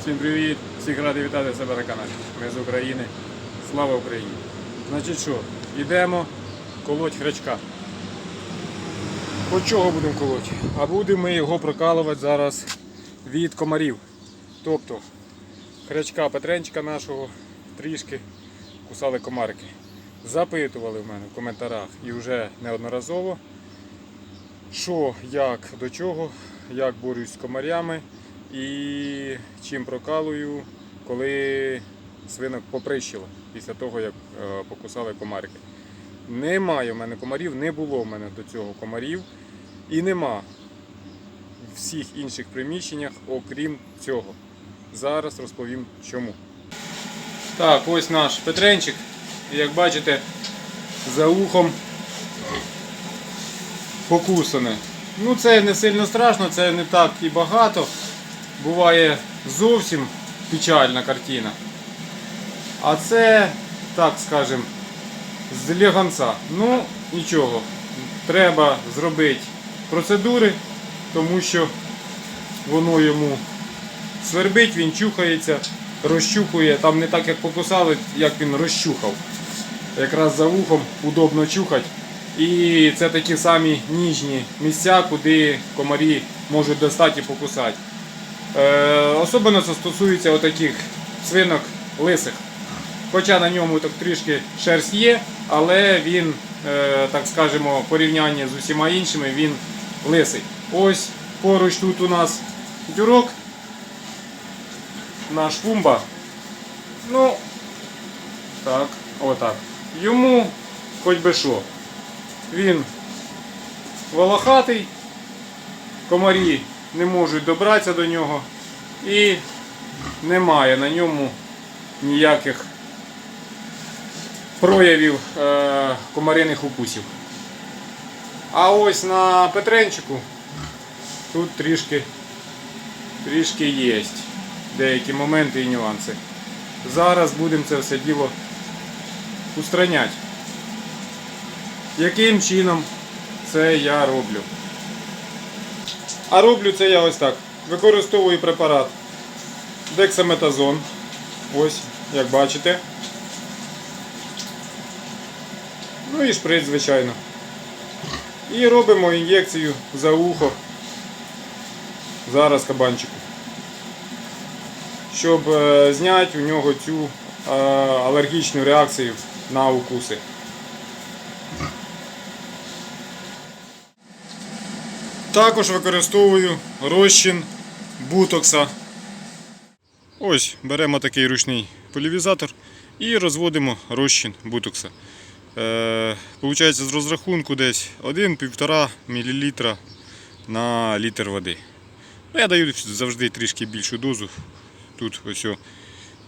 Всім привіт! Всіх радий вітати себе на каналі. Ми з України. Слава Україні! Значить що, йдемо колоть хрячка. От чого будемо колоть? А будемо ми його прокалувати зараз від комарів. Тобто хрячка Петренчика нашого трішки кусали комарики. Запитували в мене в коментарях і вже неодноразово, що, як, до чого, як борюсь з комарями і чим прокалую, коли свинок поприщило після того, як е, покусали комарики. Немає в мене комарів, не було в мене до цього комарів і нема в всіх інших приміщеннях, окрім цього. Зараз розповім чому. Так, ось наш Петренчик. Як бачите, за ухом покусане. Ну це не сильно страшно, це не так і багато. Буває зовсім печальна картина. А це, так скажем, з ліганця. Ну, нічого. Треба зробити процедури, тому що воно йому свербить, він чухається, розчухує. Там не так, як покусали, як він розчухав. Якраз за вухом удобно чухати. І це такі самі ніжні місця, куди комарі можуть достати і покусати. Е, особливо це стосується отаких свинок лисих. Хоча на ньому так трішки шерсть є, але він, е, так скажемо, в порівнянні з усіма іншими, він лисий. Ось поруч тут у нас дюрок, наш фумба. Ну, так, отак. Йому хоч би що. Він волохатий, комарі не можуть добратися до нього і немає на ньому ніяких проявів е, комариних укусів. А ось на Петренчику тут трішки, трішки є деякі моменти і нюанси. Зараз будемо це все діло устраняти. Яким чином це я роблю? А роблю це я ось так. Використовую препарат дексаметазон. Ось, як бачите. Ну і шприц, звичайно. І робимо ін'єкцію за ухо. Зараз кабанчику. Щоб е, зняти у нього цю е, алергічну реакцію на укуси. Також використовую розчин бутокса. Ось беремо такий ручний полівізатор і розводимо розчин бутокса. Е, Получається з розрахунку десь 1-1,5 мл на літр води. Ну, я даю завжди трішки більшу дозу. Тут ось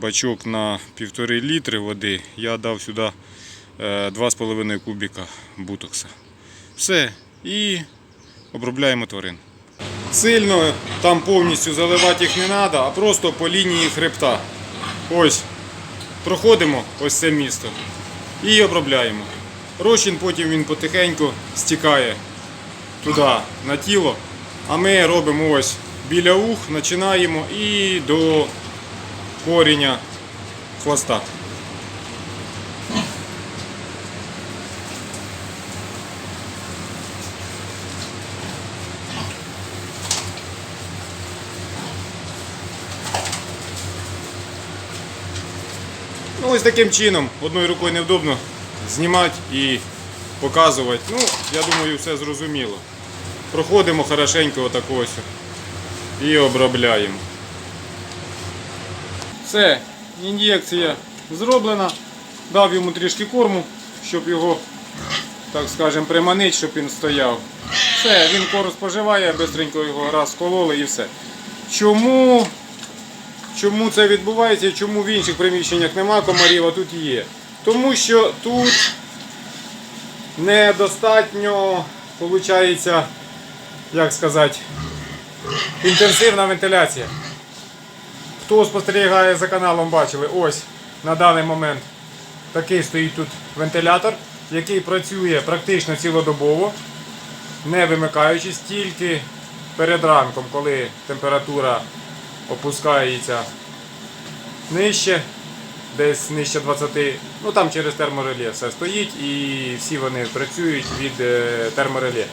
бачок на 1,5 літри води. Я дав сюди е, 2,5 кубіка бутокса. Все. І обробляємо тварин. Сильно там повністю заливати їх не треба, а просто по лінії хребта. Ось. Проходимо ось це місто і обробляємо. Розчин потім він потихеньку стікає туди на тіло. А ми робимо ось біля ух, починаємо і до коріння хвоста. Ну, ось таким чином, одною рукою невдобно знімати і показувати. Ну, я думаю, все зрозуміло. Проходимо хорошенько отак ось і обробляємо. Все, ін'єкція зроблена. Дав йому трішки корму, щоб його, так скажемо, приманити, щоб він стояв. Все, він корм споживає, швидко його раз кололи і все. Чому Чому це відбувається і чому в інших приміщеннях нема комарів, а тут є? Тому що тут недостатньо, виходить, як сказати, інтенсивна вентиляція. Хто спостерігає за каналом, бачили, ось на даний момент такий стоїть тут вентилятор, який працює практично цілодобово, не вимикаючись тільки перед ранком, коли температура опускається нижче, десь нижче 20. Ну там через термореле все стоїть і всі вони працюють від е, термореле.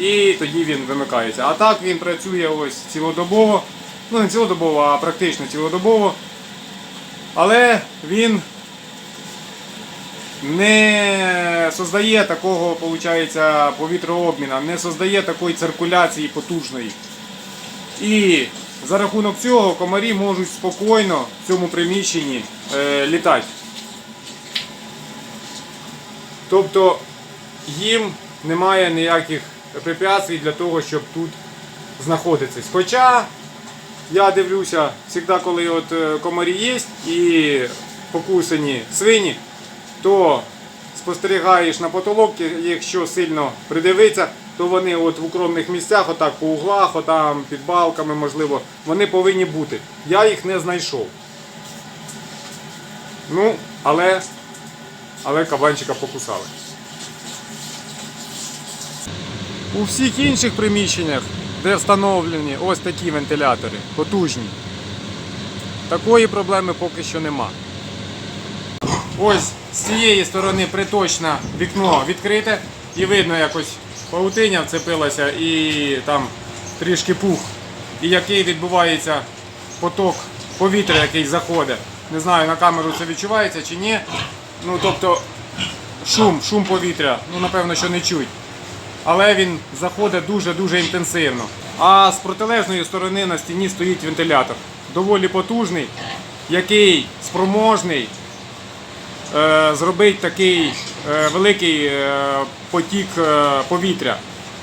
І тоді він вимикається. А так він працює ось цілодобово. Ну не цілодобово, а практично цілодобово. Але він не создає такого, виходить, повітрообміна, не создає такої циркуляції потужної. І за рахунок цього комарі можуть спокійно в цьому приміщенні е, літати. Тобто їм немає ніяких препятствий для того, щоб тут знаходитися. Хоча я дивлюся, завжди, коли от е, комарі є і покусані свині, то спостерігаєш на потолок, якщо сильно придивитися, то вони от в укромних місцях, отак по углах, отам під балками, можливо, вони повинні бути. Я їх не знайшов. Ну, але, але кабанчика покусали. У всіх інших приміщеннях, де встановлені ось такі вентилятори, потужні, такої проблеми поки що нема. Ось з цієї сторони приточне вікно відкрите і видно якось паутиня вцепилася і там трішки пух. І який відбувається поток повітря, який заходить. Не знаю, на камеру це відчувається чи ні. Ну тобто шум, шум повітря, ну напевно, що не чуть. Але він заходить дуже-дуже інтенсивно. А з протилежної сторони на стіні стоїть вентилятор. Доволі потужний, який спроможний е, зробити такий великий е, потік е, повітря.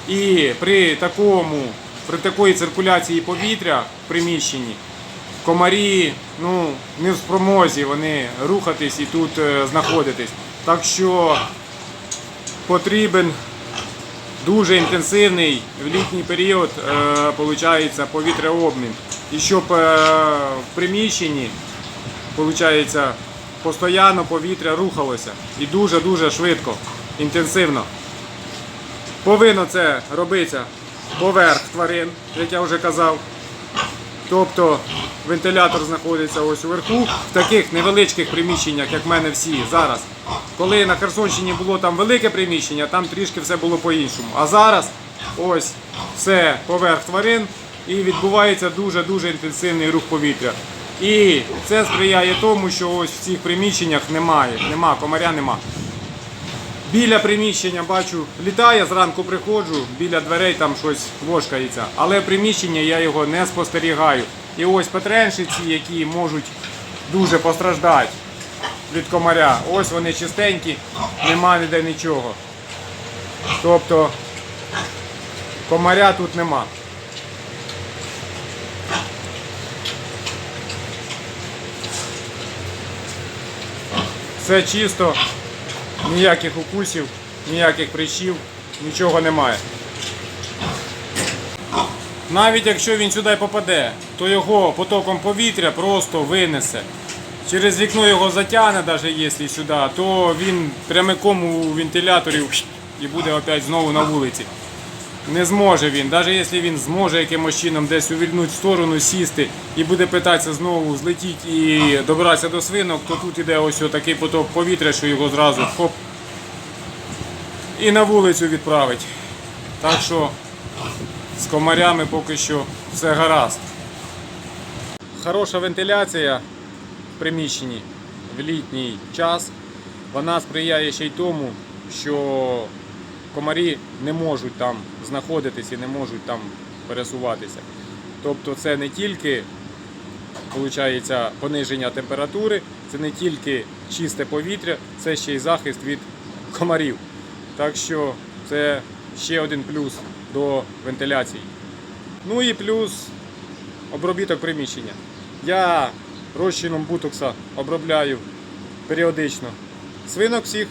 І при такому, при такої циркуляції повітря в приміщенні комарі ну, не в спромозі вони рухатись і тут е, знаходитись. Так що потрібен дуже інтенсивний в літній період е, повітряобмін. І щоб е, в приміщенні получається, постійно повітря рухалося і дуже-дуже швидко, інтенсивно. Повинно це робитися поверх тварин, як я вже казав. Тобто вентилятор знаходиться ось уверху, в таких невеличких приміщеннях, як в мене всі зараз. Коли на Херсонщині було там велике приміщення, там трішки все було по-іншому. А зараз ось все поверх тварин і відбувається дуже-дуже інтенсивний рух повітря. І це сприяє тому, що ось в цих приміщеннях немає, нема, комаря нема. Біля приміщення бачу, літає, зранку приходжу, біля дверей там щось вошкається. Але приміщення я його не спостерігаю. І ось петреншиці, які можуть дуже постраждати від комаря. Ось вони чистенькі, нема ніде нічого. Тобто комаря тут нема. Все чисто, ніяких укусів, ніяких прищів, нічого немає. Навіть якщо він сюди попаде, то його потоком повітря просто винесе. Через вікно його затягне, навіть якщо сюди, то він прямиком у вентиляторі і буде знову на вулиці. Не зможе він, навіть якщо він зможе якимось чином десь увільнути в сторону, сісти і буде питатися знову злетіти і добратися до свинок, то тут іде ось такий поток повітря, що його зразу хоп і на вулицю відправить. Так що з комарями поки що все гаразд. Хороша вентиляція в приміщенні в літній час. Вона сприяє ще й тому, що комарі не можуть там знаходитись і не можуть там пересуватися. Тобто це не тільки виходить, пониження температури, це не тільки чисте повітря, це ще й захист від комарів. Так що це ще один плюс до вентиляції. Ну і плюс обробіток приміщення. Я розчином бутокса обробляю періодично свинок всіх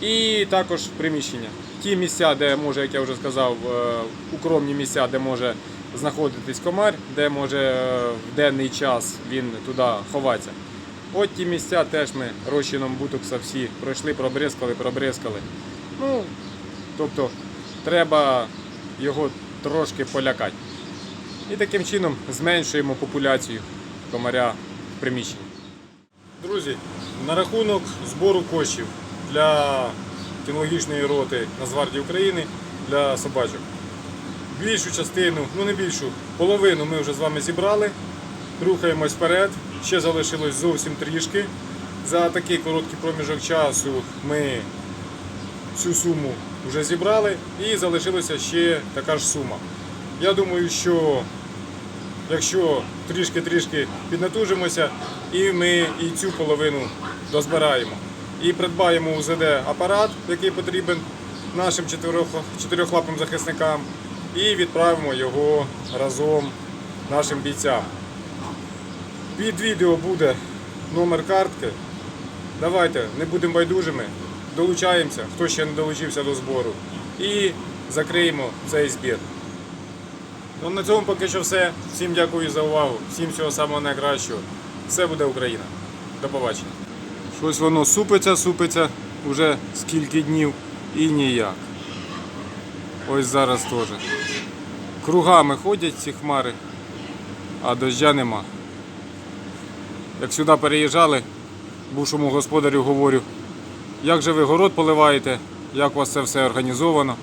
і також приміщення. Ті місця, де може, як я вже сказав, е, укромні місця, де може знаходитись комар, де може е, в денний час він туди ховатися. От ті місця теж ми розчином бутокса всі пройшли, пробризкали, пробризкали. Ну, тобто треба його трошки полякати. І таким чином зменшуємо популяцію комаря в приміщенні. Друзі, на рахунок збору коштів для кінологічної роти Нацгвардії України для собачок. Більшу частину, ну не більшу, половину ми вже з вами зібрали. Рухаємось вперед. Ще залишилось зовсім трішки. За такий короткий проміжок часу ми цю суму вже зібрали і залишилася ще така ж сума. Я думаю, що якщо трішки-трішки піднатужимося, і ми і цю половину дозбираємо. І придбаємо УЗД апарат, який потрібен нашим чотирьох- чотирьохлапим захисникам, і відправимо його разом нашим бійцям. Під відео буде номер картки. Давайте не будемо байдужими, долучаємося, хто ще не долучився до збору, і закриємо цей збір. Ну, на цьому поки що все. Всім дякую за увагу, всім всього самого найкращого. Все буде Україна. До побачення. Щось воно супиться, супиться уже скільки днів і ніяк. Ось зараз теж. Кругами ходять ці хмари, а дождя нема. Як сюди переїжджали, бувшому господарю говорю, як же ви город поливаєте, як у вас це все організовано.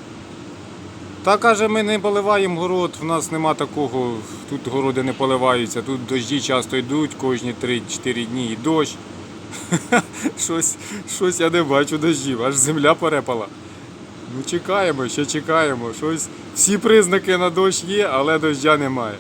Та каже, ми не поливаємо город, в нас нема такого, тут городи не поливаються, тут дожді часто йдуть, кожні 3-4 дні і дощ. Щось, щось я не бачу дождів, аж земля перепала. Ну чекаємо, ще чекаємо. Щось, всі признаки на дощ є, але дождя немає.